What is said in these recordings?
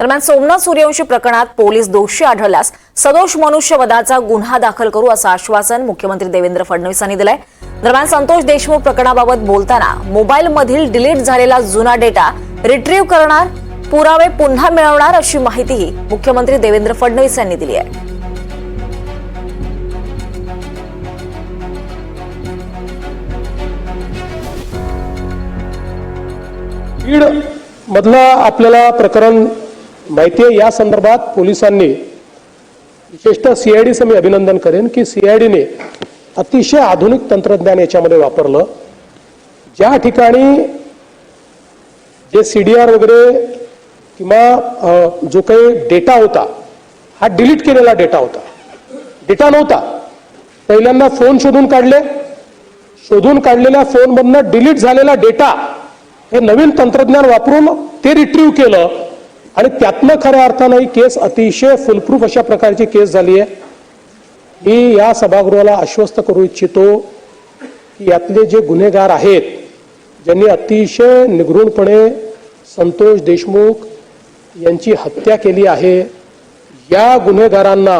दरम्यान सोमनाथ सूर्यवंशी प्रकरणात पोलीस दोषी आढळल्यास सदोष मनुष्यवधाचा गुन्हा दाखल करू असं आश्वासन मुख्यमंत्री देवेंद्र फडणवीस यांनी दिलंय. दरम्यान संतोष देशमुख प्रकरणाबाबत बोलताना मोबाईलमधील डिलीट झालेला जुना डेटा रिट्रीव्ह करणार पुरावे पुन्हा मिळवणार अशी माहितीही मुख्यमंत्री देवेंद्र फडणवीस यांनी दिली आहे. बीड मधलं आपल्याला प्रकरण माहिती आहे या संदर्भात पोलिसांनी विशेषतः सीआयडीचं मी अभिनंदन करेन की सीआयडीने अतिशय आधुनिक तंत्रज्ञान याच्यामध्ये वापरलं. ज्या ठिकाणी जे सी डी आर वगैरे किंवा जो काही डेटा होता हा डिलीट केलेला डेटा होता. डेटा नव्हता. पहिल्यांदा फोन शोधून काढले. शोधून काढलेल्या फोनमधनं डिलीट झालेला डेटा हे नवीन तंत्रज्ञान वापरून ते रिट्रीव्ह केलं. आणि त्यातनं खऱ्या अर्थानं ही केस अतिशय फुलप्रूफ अशा प्रकारची केस झाली आहे मी या सभागृहाला आश्वस्त करू इच्छितो की यातले जे गुन्हेगार आहेत ज्यांनी अतिशय निगृणपणे संतोष देशमुख यांची हत्या केली आहे या गुन्हेगारांना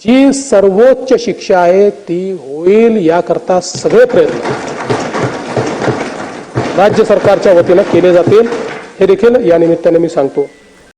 जी सर्वोच्च शिक्षा आहे ती होईल याकरता सगळे प्रयत्न राज्य सरकारच्या वतीनं केले जातील. हे देखील या निमित्ताने मी सांगतो.